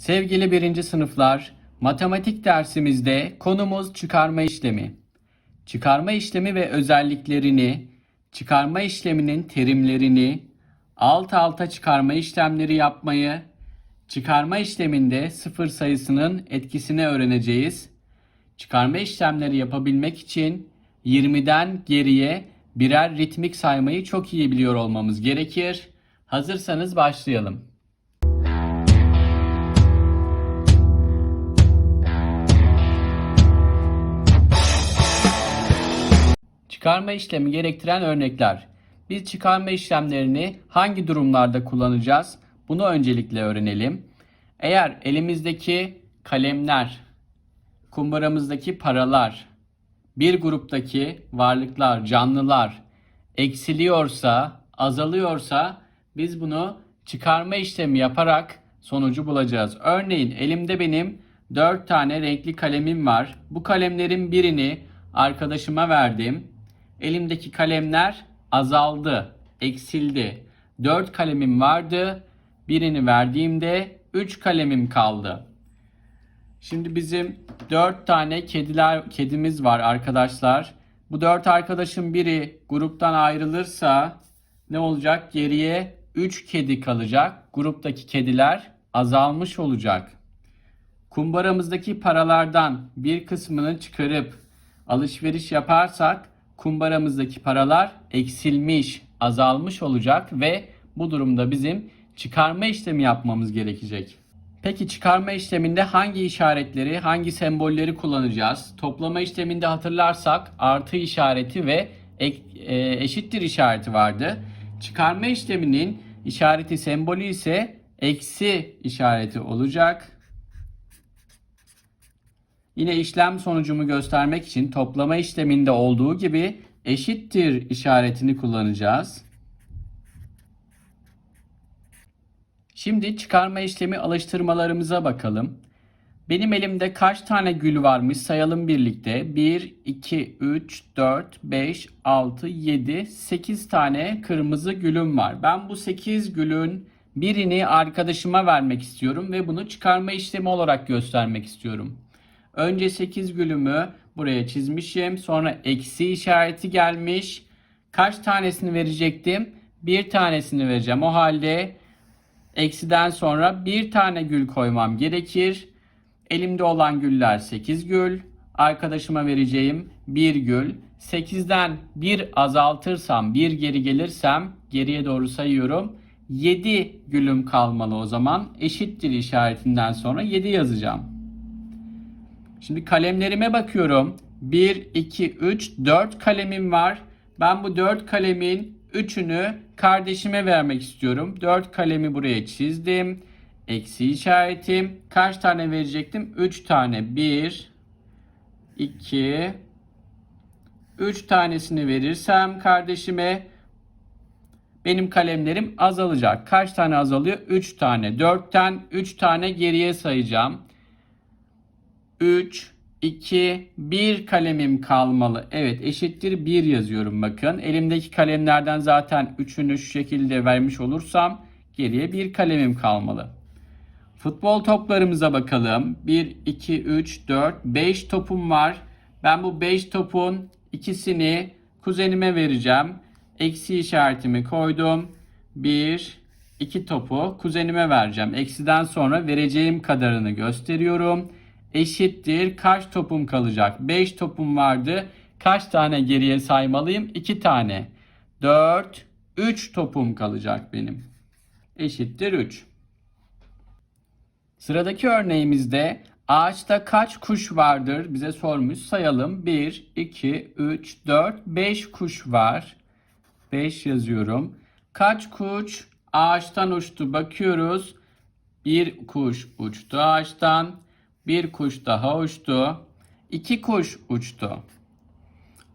Sevgili birinci sınıflar, matematik dersimizde konumuz çıkarma işlemi. Çıkarma işlemi ve özelliklerini, çıkarma işleminin terimlerini, alt alta çıkarma işlemleri yapmayı, çıkarma işleminde sıfır sayısının etkisini öğreneceğiz. Çıkarma işlemleri yapabilmek için 20'den geriye birer ritmik saymayı çok iyi biliyor olmamız gerekir. Hazırsanız başlayalım. Çıkarma işlemi gerektiren örnekler. Biz çıkarma işlemlerini hangi durumlarda kullanacağız? Bunu öncelikle öğrenelim. Eğer elimizdeki kalemler, kumbaramızdaki paralar, bir gruptaki varlıklar, canlılar eksiliyorsa, azalıyorsa biz bunu çıkarma işlemi yaparak sonucu bulacağız. Örneğin elimde benim 4 tane renkli kalemim var. Bu kalemlerin birini arkadaşıma verdim. Elimdeki kalemler azaldı, eksildi. 4 kalemim vardı. Birini verdiğimde 3 kalemim kaldı. Şimdi bizim 4 tane kediler kedimiz var arkadaşlar. Bu 4 arkadaşın biri gruptan ayrılırsa ne olacak? Geriye 3 kedi kalacak. Gruptaki kediler azalmış olacak. Kumbaramızdaki paralardan bir kısmını çıkarıp alışveriş yaparsak kumbaramızdaki paralar eksilmiş, azalmış olacak ve bu durumda bizim çıkarma işlemi yapmamız gerekecek. Peki çıkarma işleminde hangi işaretleri, hangi sembolleri kullanacağız? Toplama işleminde hatırlarsak artı işareti ve ek- e, eşittir işareti vardı. Çıkarma işleminin işareti sembolü ise eksi işareti olacak. Yine işlem sonucumu göstermek için toplama işleminde olduğu gibi eşittir işaretini kullanacağız. Şimdi çıkarma işlemi alıştırmalarımıza bakalım. Benim elimde kaç tane gül varmış sayalım birlikte. 1, 2, 3, 4, 5, 6, 7, 8 tane kırmızı gülüm var. Ben bu 8 gülün birini arkadaşıma vermek istiyorum ve bunu çıkarma işlemi olarak göstermek istiyorum. Önce 8 gülümü buraya çizmişim. Sonra eksi işareti gelmiş. Kaç tanesini verecektim? Bir tanesini vereceğim. O halde eksiden sonra bir tane gül koymam gerekir. Elimde olan güller 8 gül. Arkadaşıma vereceğim 1 gül. 8'den 1 azaltırsam, 1 geri gelirsem geriye doğru sayıyorum. 7 gülüm kalmalı o zaman. Eşittir işaretinden sonra 7 yazacağım. Şimdi kalemlerime bakıyorum. 1, 2, 3, 4 kalemim var. Ben bu 4 kalemin 3'ünü kardeşime vermek istiyorum. 4 kalemi buraya çizdim. Eksi işaretim. Kaç tane verecektim? 3 tane. 1, 2, 3 tanesini verirsem kardeşime benim kalemlerim azalacak. Kaç tane azalıyor? 3 tane. 4'ten 3 tane geriye sayacağım. 3, 2, 1 kalemim kalmalı. Evet eşittir 1 yazıyorum bakın. Elimdeki kalemlerden zaten 3'ünü şu şekilde vermiş olursam geriye 1 kalemim kalmalı. Futbol toplarımıza bakalım. 1, 2, 3, 4, 5 topum var. Ben bu 5 topun ikisini kuzenime vereceğim. Eksi işaretimi koydum. 1, 2 topu kuzenime vereceğim. Eksiden sonra vereceğim kadarını gösteriyorum eşittir. Kaç topum kalacak? 5 topum vardı. Kaç tane geriye saymalıyım? 2 tane. 4, 3 topum kalacak benim. Eşittir 3. Sıradaki örneğimizde ağaçta kaç kuş vardır bize sormuş. Sayalım. 1, 2, 3, 4, 5 kuş var. 5 yazıyorum. Kaç kuş ağaçtan uçtu? Bakıyoruz. Bir kuş uçtu ağaçtan. Bir kuş daha uçtu. İki kuş uçtu.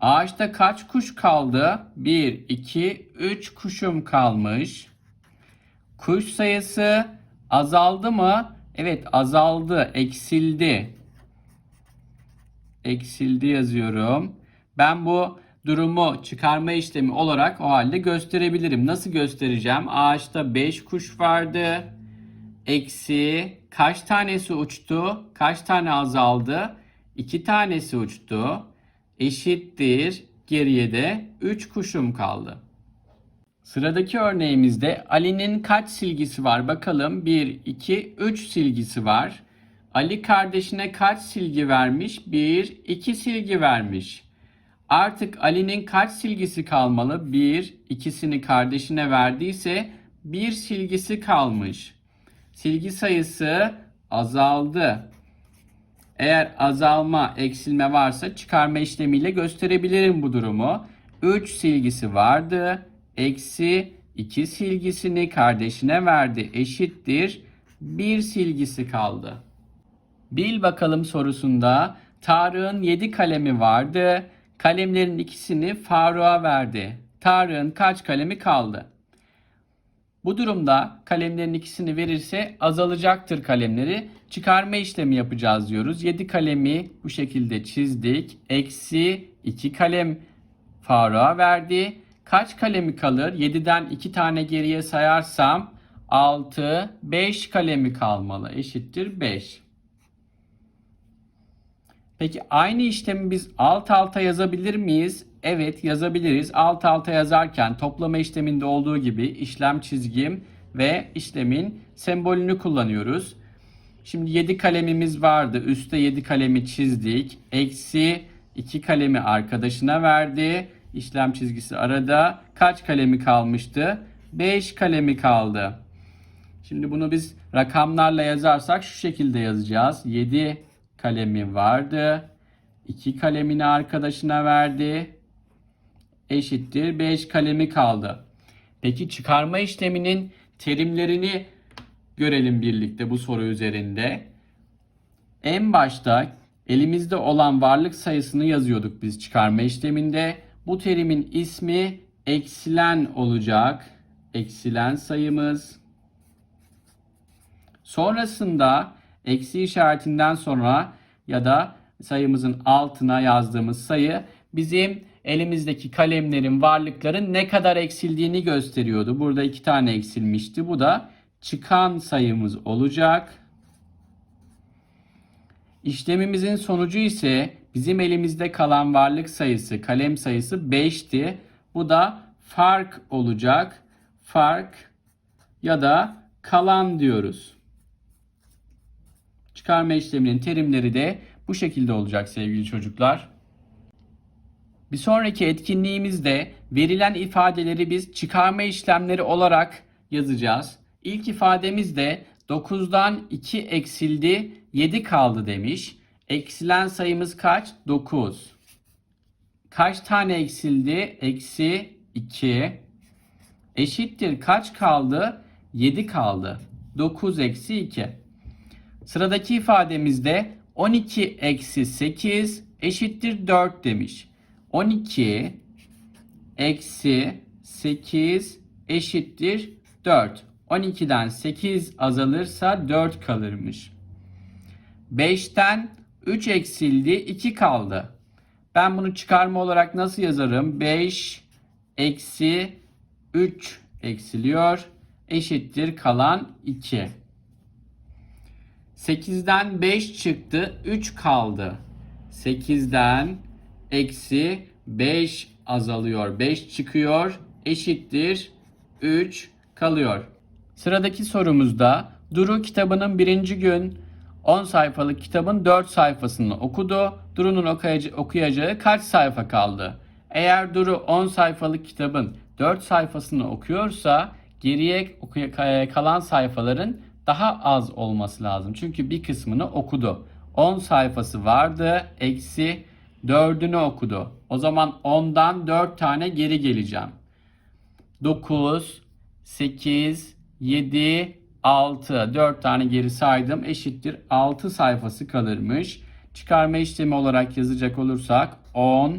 Ağaçta kaç kuş kaldı? 1, 2, 3 kuşum kalmış. Kuş sayısı azaldı mı? Evet azaldı, eksildi. Eksildi yazıyorum. Ben bu durumu çıkarma işlemi olarak o halde gösterebilirim. Nasıl göstereceğim? Ağaçta 5 kuş vardı. Eksi kaç tanesi uçtu? Kaç tane azaldı? 2 tanesi uçtu. Eşittir. Geriye de 3 kuşum kaldı. Sıradaki örneğimizde Ali'nin kaç silgisi var bakalım. 1, 2, 3 silgisi var. Ali kardeşine kaç silgi vermiş? 1, 2 silgi vermiş. Artık Ali'nin kaç silgisi kalmalı? 1, ikisini kardeşine verdiyse bir silgisi kalmış. Silgi sayısı azaldı. Eğer azalma, eksilme varsa çıkarma işlemiyle gösterebilirim bu durumu. 3 silgisi vardı. Eksi 2 silgisini kardeşine verdi. Eşittir. 1 silgisi kaldı. Bil bakalım sorusunda Tarık'ın 7 kalemi vardı. Kalemlerin ikisini Faruk'a verdi. Tarık'ın kaç kalemi kaldı? Bu durumda kalemlerin ikisini verirse azalacaktır kalemleri. Çıkarma işlemi yapacağız diyoruz. 7 kalemi bu şekilde çizdik. Eksi 2 kalem Faruk'a verdi. Kaç kalemi kalır? 7'den 2 tane geriye sayarsam 6, 5 kalemi kalmalı. Eşittir 5. Peki aynı işlemi biz alt alta yazabilir miyiz? Evet yazabiliriz. Alt alta yazarken toplama işleminde olduğu gibi işlem çizgim ve işlemin sembolünü kullanıyoruz. Şimdi 7 kalemimiz vardı. Üste 7 kalemi çizdik. Eksi 2 kalemi arkadaşına verdi. İşlem çizgisi arada. Kaç kalemi kalmıştı? 5 kalemi kaldı. Şimdi bunu biz rakamlarla yazarsak şu şekilde yazacağız. 7 kalemi vardı. 2 kalemini arkadaşına verdi. Eşittir 5 kalemi kaldı. Peki çıkarma işleminin terimlerini görelim birlikte bu soru üzerinde. En başta elimizde olan varlık sayısını yazıyorduk biz çıkarma işleminde. Bu terimin ismi eksilen olacak. Eksilen sayımız. Sonrasında eksi işaretinden sonra ya da sayımızın altına yazdığımız sayı bizim elimizdeki kalemlerin varlıkların ne kadar eksildiğini gösteriyordu. Burada iki tane eksilmişti. Bu da çıkan sayımız olacak. İşlemimizin sonucu ise bizim elimizde kalan varlık sayısı, kalem sayısı 5'ti. Bu da fark olacak. Fark ya da kalan diyoruz. Çıkarma işleminin terimleri de bu şekilde olacak sevgili çocuklar. Bir sonraki etkinliğimizde verilen ifadeleri biz çıkarma işlemleri olarak yazacağız. İlk ifademiz de 9'dan 2 eksildi 7 kaldı demiş. Eksilen sayımız kaç? 9. Kaç tane eksildi? Eksi 2. Eşittir kaç kaldı? 7 kaldı. 9 eksi 2. Sıradaki ifademizde 12 eksi 8 eşittir 4 demiş. 12 eksi 8 eşittir 4. 12'den 8 azalırsa 4 kalırmış. 5'ten 3 eksildi 2 kaldı. Ben bunu çıkarma olarak nasıl yazarım? 5 eksi 3 eksiliyor. Eşittir kalan 2. 8'den 5 çıktı 3 kaldı. 8'den eksi 5 azalıyor. 5 çıkıyor. Eşittir 3 kalıyor. Sıradaki sorumuzda Duru kitabının birinci gün 10 sayfalık kitabın 4 sayfasını okudu. Duru'nun okuyacağı kaç sayfa kaldı? Eğer Duru 10 sayfalık kitabın 4 sayfasını okuyorsa geriye kalan sayfaların daha az olması lazım. Çünkü bir kısmını okudu. 10 sayfası vardı. Eksi 4'ünü okudu. O zaman 10'dan 4 tane geri geleceğim. 9, 8, 7, 6. 4 tane geri saydım. Eşittir 6 sayfası kalırmış. Çıkarma işlemi olarak yazacak olursak 10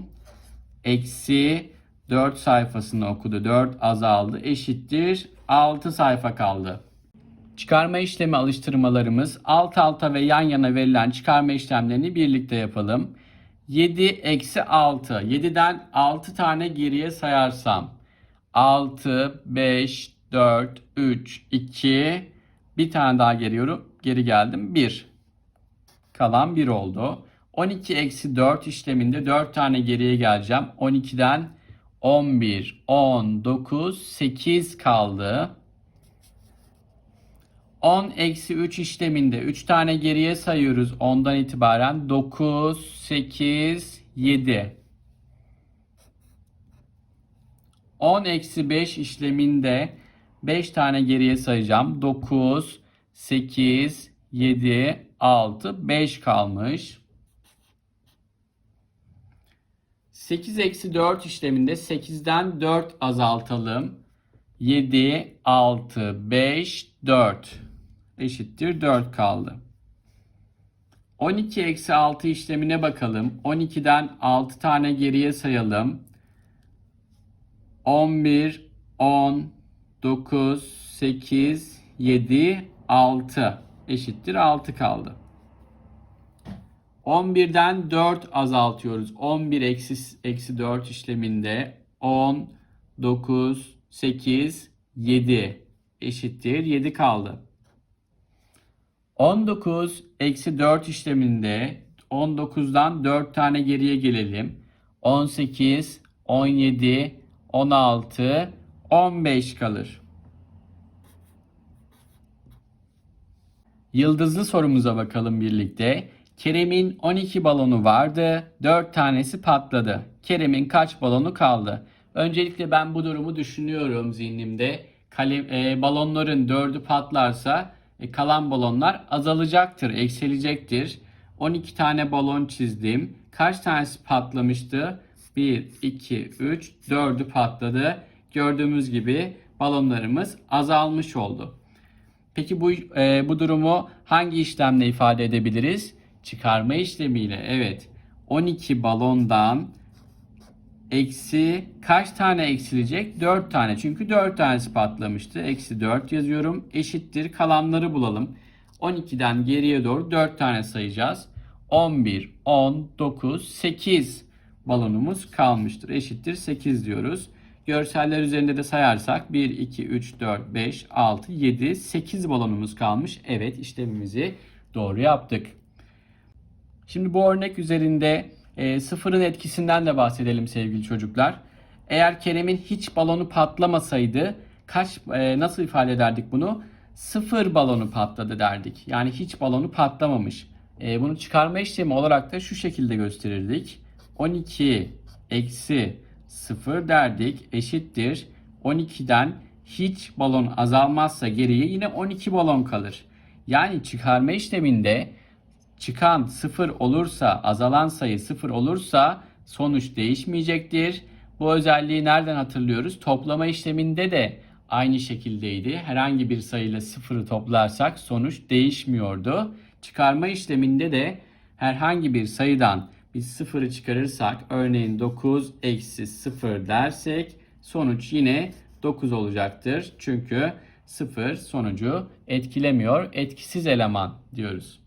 eksi 4 sayfasını okudu. 4 azaldı. Eşittir 6 sayfa kaldı. Çıkarma işlemi alıştırmalarımız alt alta ve yan yana verilen çıkarma işlemlerini birlikte yapalım. 7 eksi 6. 7'den 6 tane geriye sayarsam 6, 5, 4, 3, 2, Bir tane daha geliyorum. Geri geldim. 1. Kalan 1 oldu. 12 eksi 4 işleminde 4 tane geriye geleceğim. 12'den 11, 10, 9, 8 kaldı. 10 eksi 3 işleminde 3 tane geriye sayıyoruz 10'dan itibaren. 9, 8, 7. 10 eksi 5 işleminde 5 tane geriye sayacağım. 9, 8, 7, 6, 5 kalmış. 8 eksi 4 işleminde 8'den 4 azaltalım. 7, 6, 5, 4 eşittir 4 kaldı. 12 eksi 6 işlemine bakalım. 12'den 6 tane geriye sayalım. 11, 10, 9, 8, 7, 6 eşittir 6 kaldı. 11'den 4 azaltıyoruz. 11 eksi, eksi 4 işleminde 10, 9, 8, 7 eşittir 7 kaldı. 19 eksi 4 işleminde 19'dan 4 tane geriye gelelim. 18, 17, 16, 15 kalır. Yıldızlı sorumuza bakalım birlikte. Kerem'in 12 balonu vardı. 4 tanesi patladı. Kerem'in kaç balonu kaldı? Öncelikle ben bu durumu düşünüyorum zihnimde. Kalem, e, balonların 4'ü patlarsa kalan balonlar azalacaktır, ekselecektir. 12 tane balon çizdim. Kaç tanesi patlamıştı? 1, 2, 3, 4'ü patladı. Gördüğümüz gibi balonlarımız azalmış oldu. Peki bu e, bu durumu hangi işlemle ifade edebiliriz? Çıkarma işlemiyle. Evet. 12 balondan eksi kaç tane eksilecek? 4 tane. Çünkü 4 tanesi patlamıştı. Eksi 4 yazıyorum. Eşittir. Kalanları bulalım. 12'den geriye doğru 4 tane sayacağız. 11, 10, 9, 8 balonumuz kalmıştır. Eşittir 8 diyoruz. Görseller üzerinde de sayarsak 1, 2, 3, 4, 5, 6, 7, 8 balonumuz kalmış. Evet işlemimizi doğru yaptık. Şimdi bu örnek üzerinde e, sıfırın etkisinden de bahsedelim sevgili çocuklar. Eğer Kerem'in hiç balonu patlamasaydı kaç e, nasıl ifade ederdik bunu? Sıfır balonu patladı derdik. Yani hiç balonu patlamamış. E, bunu çıkarma işlemi olarak da şu şekilde gösterirdik. 12 eksi 0 derdik eşittir. 12'den hiç balon azalmazsa geriye yine 12 balon kalır. Yani çıkarma işleminde çıkan 0 olursa azalan sayı 0 olursa sonuç değişmeyecektir. Bu özelliği nereden hatırlıyoruz? Toplama işleminde de aynı şekildeydi. Herhangi bir sayıyla 0'ı toplarsak sonuç değişmiyordu. Çıkarma işleminde de herhangi bir sayıdan biz sıfırı çıkarırsak örneğin 9 eksi 0 dersek sonuç yine 9 olacaktır. Çünkü 0 sonucu etkilemiyor. Etkisiz eleman diyoruz.